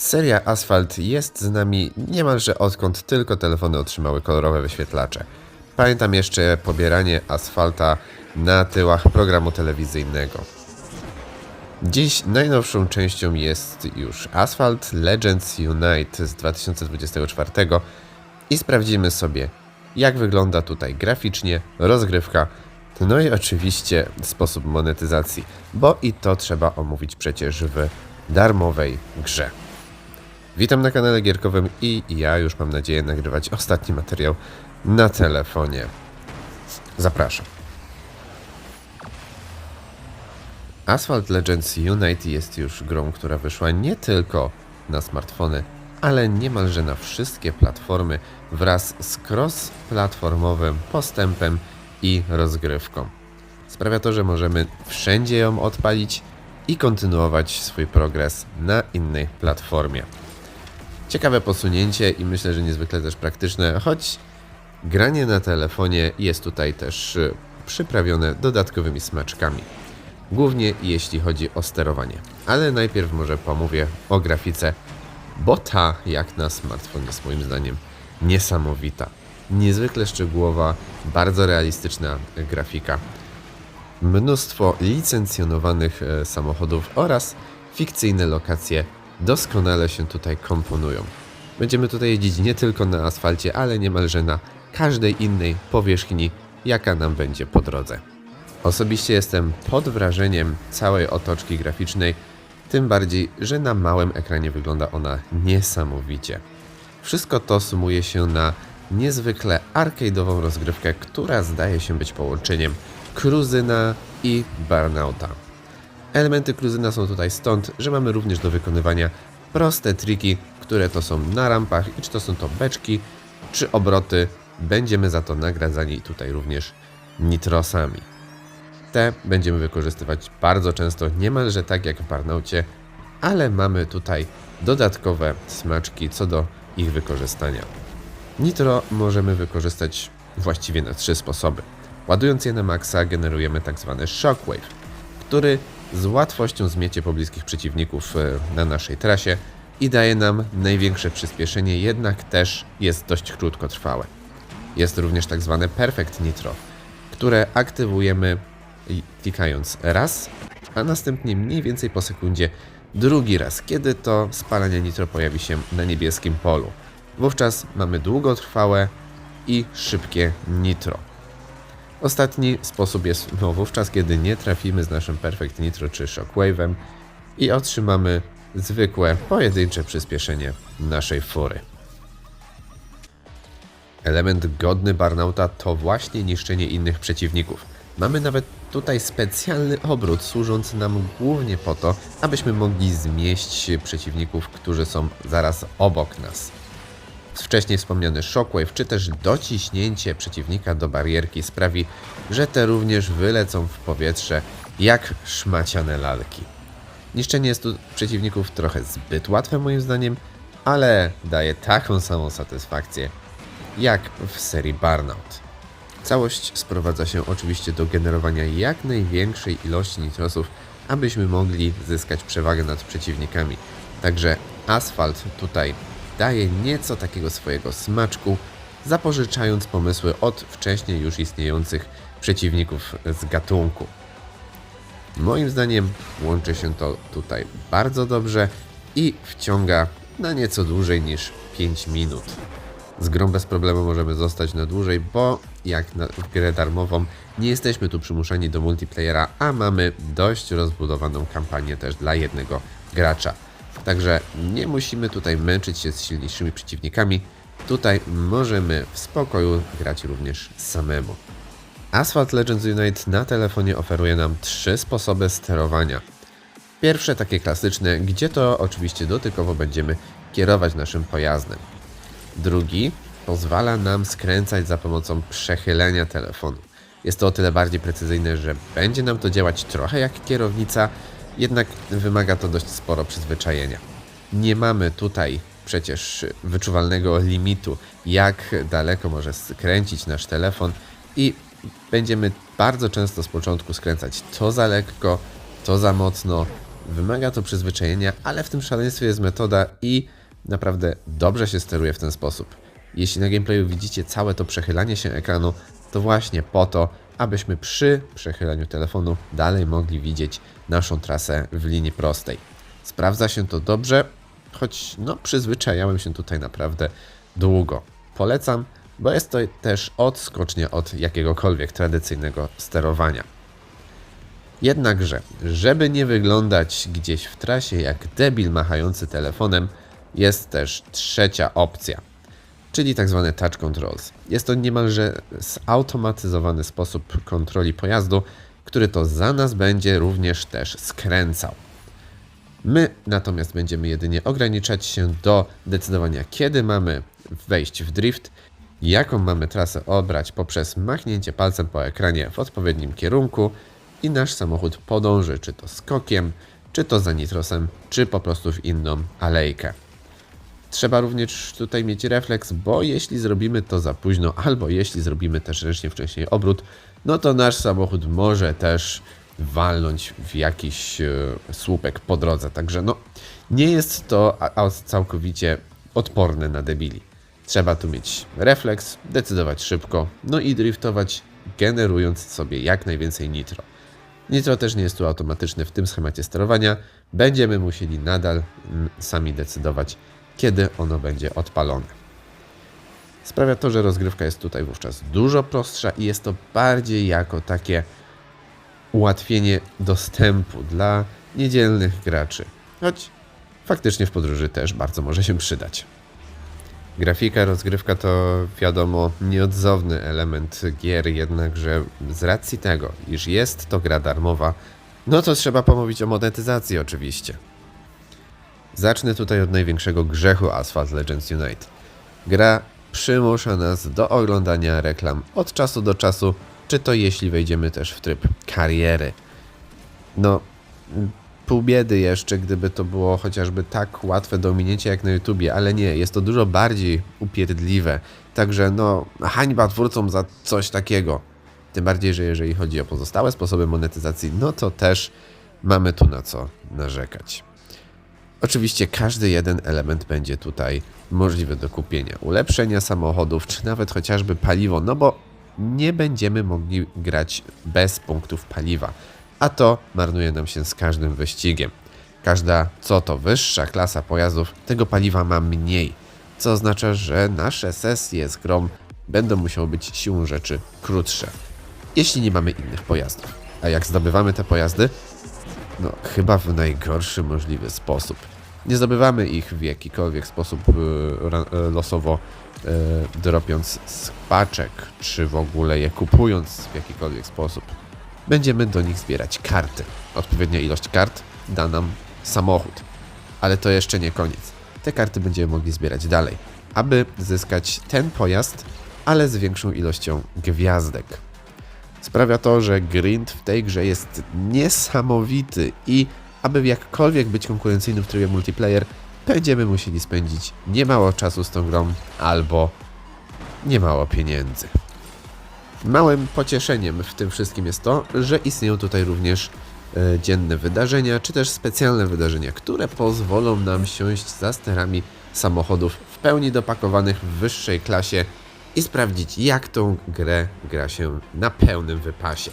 Seria Asphalt jest z nami niemalże odkąd tylko telefony otrzymały kolorowe wyświetlacze. Pamiętam jeszcze pobieranie asfalta na tyłach programu telewizyjnego. Dziś najnowszą częścią jest już Asphalt Legends Unite z 2024 i sprawdzimy sobie, jak wygląda tutaj graficznie, rozgrywka, no i oczywiście sposób monetyzacji, bo i to trzeba omówić przecież w darmowej grze. Witam na kanale gierkowym i ja już mam nadzieję nagrywać ostatni materiał na telefonie. Zapraszam. Asphalt Legends Unite jest już grą, która wyszła nie tylko na smartfony, ale niemalże na wszystkie platformy wraz z cross-platformowym postępem i rozgrywką. Sprawia to, że możemy wszędzie ją odpalić i kontynuować swój progres na innej platformie. Ciekawe posunięcie i myślę, że niezwykle też praktyczne, choć granie na telefonie jest tutaj też y, przyprawione dodatkowymi smaczkami. Głównie jeśli chodzi o sterowanie. Ale najpierw może pomówię o grafice, bo ta jak na smartfon moim zdaniem niesamowita. Niezwykle szczegółowa, bardzo realistyczna grafika. Mnóstwo licencjonowanych e, samochodów oraz fikcyjne lokacje doskonale się tutaj komponują. Będziemy tutaj jeździć nie tylko na asfalcie, ale niemalże na każdej innej powierzchni, jaka nam będzie po drodze. Osobiście jestem pod wrażeniem całej otoczki graficznej, tym bardziej, że na małym ekranie wygląda ona niesamowicie. Wszystko to sumuje się na niezwykle arcade'ową rozgrywkę, która zdaje się być połączeniem Cruzyna i Burnouta. Elementy Cruzyna są tutaj stąd, że mamy również do wykonywania proste triki, które to są na rampach i czy to są to beczki, czy obroty. Będziemy za to nagradzani tutaj również nitrosami. Te będziemy wykorzystywać bardzo często, niemalże tak jak w Barnaucie, ale mamy tutaj dodatkowe smaczki co do ich wykorzystania. Nitro możemy wykorzystać właściwie na trzy sposoby. Ładując je na maksa generujemy tak zwany shockwave, który z łatwością zmiecie pobliskich przeciwników e, na naszej trasie i daje nam największe przyspieszenie, jednak też jest dość krótkotrwałe. Jest również tak zwane Perfect Nitro, które aktywujemy klikając raz, a następnie mniej więcej po sekundzie drugi raz, kiedy to spalanie nitro pojawi się na niebieskim polu. Wówczas mamy długotrwałe i szybkie nitro. Ostatni sposób jest wówczas, kiedy nie trafimy z naszym Perfect Nitro czy Shockwave'em i otrzymamy zwykłe, pojedyncze przyspieszenie naszej fury. Element godny Barnauta to właśnie niszczenie innych przeciwników. Mamy nawet tutaj specjalny obrót służący nam głównie po to, abyśmy mogli zmieść przeciwników, którzy są zaraz obok nas. Wcześniej wspomniany shockwave, czy też dociśnięcie przeciwnika do barierki sprawi, że te również wylecą w powietrze jak szmaciane lalki. Niszczenie jest tu przeciwników trochę zbyt łatwe moim zdaniem, ale daje taką samą satysfakcję jak w serii Burnout. Całość sprowadza się oczywiście do generowania jak największej ilości nitrosów, abyśmy mogli zyskać przewagę nad przeciwnikami. Także asfalt tutaj daje nieco takiego swojego smaczku, zapożyczając pomysły od wcześniej już istniejących przeciwników z gatunku. Moim zdaniem łączy się to tutaj bardzo dobrze i wciąga na nieco dłużej niż 5 minut. Z grą bez problemu możemy zostać na dłużej, bo jak na, grę darmową nie jesteśmy tu przymuszani do multiplayera, a mamy dość rozbudowaną kampanię też dla jednego gracza. Także nie musimy tutaj męczyć się z silniejszymi przeciwnikami. Tutaj możemy w spokoju grać również samemu. Asphalt Legends Unite na telefonie oferuje nam trzy sposoby sterowania. Pierwsze takie klasyczne, gdzie to oczywiście dotykowo będziemy kierować naszym pojazdem. Drugi pozwala nam skręcać za pomocą przechylenia telefonu. Jest to o tyle bardziej precyzyjne, że będzie nam to działać trochę jak kierownica, jednak wymaga to dość sporo przyzwyczajenia. Nie mamy tutaj przecież wyczuwalnego limitu, jak daleko może skręcić nasz telefon i będziemy bardzo często z początku skręcać to za lekko, to za mocno Wymaga to przyzwyczajenia, ale w tym szaleństwie jest metoda i naprawdę dobrze się steruje w ten sposób. Jeśli na gameplayu widzicie całe to przechylanie się ekranu, to właśnie po to, abyśmy przy przechylaniu telefonu dalej mogli widzieć naszą trasę w linii prostej. Sprawdza się to dobrze, choć no przyzwyczajałem się tutaj naprawdę długo. Polecam, bo jest to też odskocznia od jakiegokolwiek tradycyjnego sterowania. Jednakże, żeby nie wyglądać gdzieś w trasie jak debil machający telefonem, jest też trzecia opcja, czyli tak zwane touch controls. Jest to niemalże zautomatyzowany sposób kontroli pojazdu, który to za nas będzie również też skręcał. My natomiast będziemy jedynie ograniczać się do decydowania, kiedy mamy wejść w drift, jaką mamy trasę obrać poprzez machnięcie palcem po ekranie w odpowiednim kierunku i nasz samochód podąży czy to skokiem, czy to za nitrosem, czy po prostu w inną alejkę. Trzeba również tutaj mieć refleks, bo jeśli zrobimy to za późno, albo jeśli zrobimy też ręcznie wcześniej obrót, no to nasz samochód może też walnąć w jakiś e, słupek po drodze. Także no, nie jest to całkowicie odporne na debili. Trzeba tu mieć refleks, decydować szybko, no i driftować, generując sobie jak najwięcej nitro. Nitro też nie jest tu automatyczne w tym schemacie sterowania. Będziemy musieli nadal mm, sami decydować, kiedy ono będzie odpalone. Sprawia to, że rozgrywka jest tutaj wówczas dużo prostsza i jest to bardziej jako takie ułatwienie dostępu dla niedzielnych graczy. Choć faktycznie w podróży też bardzo może się przydać. Grafika, rozgrywka to wiadomo nieodzowny element gier, jednakże z racji tego, iż jest to gra darmowa, no to trzeba pomówić o monetyzacji oczywiście. Zacznę tutaj od największego grzechu Asphalt Legends Unite. Gra przymusza nas do oglądania reklam od czasu do czasu, czy to jeśli wejdziemy też w tryb kariery. No, pół biedy jeszcze, gdyby to było chociażby tak łatwe do ominięcia jak na YouTubie, ale nie, jest to dużo bardziej upierdliwe. Także no, hańba twórcom za coś takiego. Tym bardziej, że jeżeli chodzi o pozostałe sposoby monetyzacji, no to też mamy tu na co narzekać. Oczywiście każdy jeden element będzie tutaj możliwy do kupienia. Ulepszenia samochodów, czy nawet chociażby paliwo, no bo nie będziemy mogli grać bez punktów paliwa, a to marnuje nam się z każdym wyścigiem. Każda co to wyższa klasa pojazdów, tego paliwa ma mniej, co oznacza, że nasze sesje z grą będą musiały być siłą rzeczy krótsze, jeśli nie mamy innych pojazdów. A jak zdobywamy te pojazdy, no, chyba w najgorszy możliwy sposób. Nie zdobywamy ich w jakikolwiek sposób e, e, losowo e, dropiąc z paczek, czy w ogóle je kupując w jakikolwiek sposób. Będziemy do nich zbierać karty. Odpowiednia ilość kart da nam samochód. Ale to jeszcze nie koniec. Te karty będziemy mogli zbierać dalej, aby zyskać ten pojazd, ale z większą ilością gwiazdek. Sprawia to, że grind w tej grze jest niesamowity i aby jakkolwiek być konkurencyjnym w trybie multiplayer, będziemy musieli spędzić niemało czasu z tą grą albo niemało pieniędzy. Małym pocieszeniem w tym wszystkim jest to, że istnieją tutaj również e, dzienne wydarzenia, czy też specjalne wydarzenia, które pozwolą nam siąść za sterami samochodów w pełni dopakowanych w wyższej klasie i sprawdzić, jak tą grę gra się na pełnym wypasie.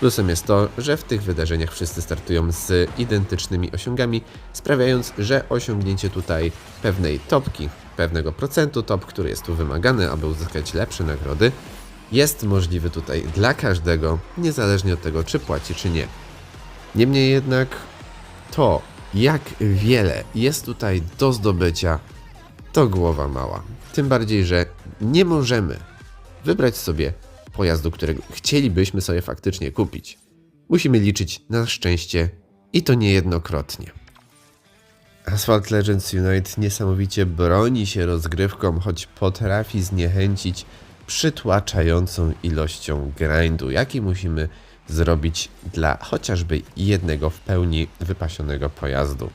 Plusem jest to, że w tych wydarzeniach wszyscy startują z identycznymi osiągami, sprawiając, że osiągnięcie tutaj pewnej topki, pewnego procentu top, który jest tu wymagany, aby uzyskać lepsze nagrody, jest możliwy tutaj dla każdego, niezależnie od tego, czy płaci, czy nie. Niemniej jednak to, jak wiele jest tutaj do zdobycia, to głowa mała. Tym bardziej, że nie możemy wybrać sobie pojazdu, którego chcielibyśmy sobie faktycznie kupić. Musimy liczyć na szczęście i to niejednokrotnie. Asphalt Legends Unite niesamowicie broni się rozgrywką, choć potrafi zniechęcić przytłaczającą ilością grindu, jaki musimy zrobić dla chociażby jednego w pełni wypasionego pojazdu.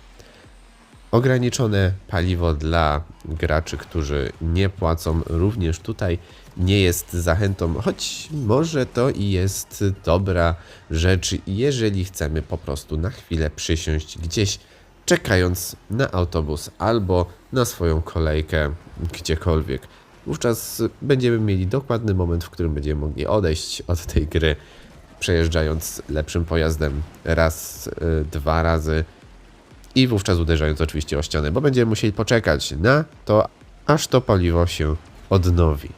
Ograniczone paliwo dla graczy, którzy nie płacą, również tutaj nie jest zachętą, choć może to i jest dobra rzecz, jeżeli chcemy po prostu na chwilę przysiąść gdzieś, czekając na autobus albo na swoją kolejkę gdziekolwiek. Wówczas będziemy mieli dokładny moment, w którym będziemy mogli odejść od tej gry, przejeżdżając lepszym pojazdem. Raz, y, dwa razy i wówczas uderzając oczywiście o ścianę, bo będziemy musieli poczekać na to, aż to paliwo się odnowi.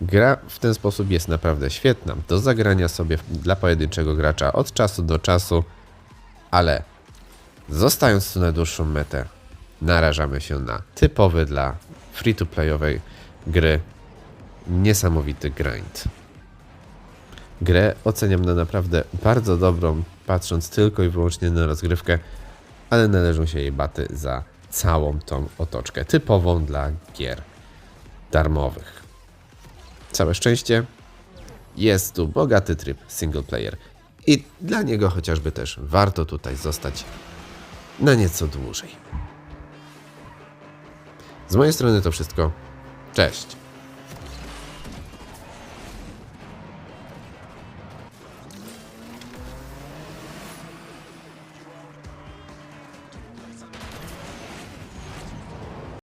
Gra w ten sposób jest naprawdę świetna do zagrania sobie dla pojedynczego gracza od czasu do czasu, ale zostając tu na dłuższą metę, narażamy się na typowy dla free-to-playowej gry niesamowity grind. Grę oceniam na naprawdę bardzo dobrą, patrząc tylko i wyłącznie na rozgrywkę, ale należą się jej baty za całą tą otoczkę, typową dla gier darmowych. Całe szczęście jest tu bogaty tryb single player i dla niego chociażby też warto tutaj zostać na nieco dłużej. Z mojej strony to wszystko. Cześć!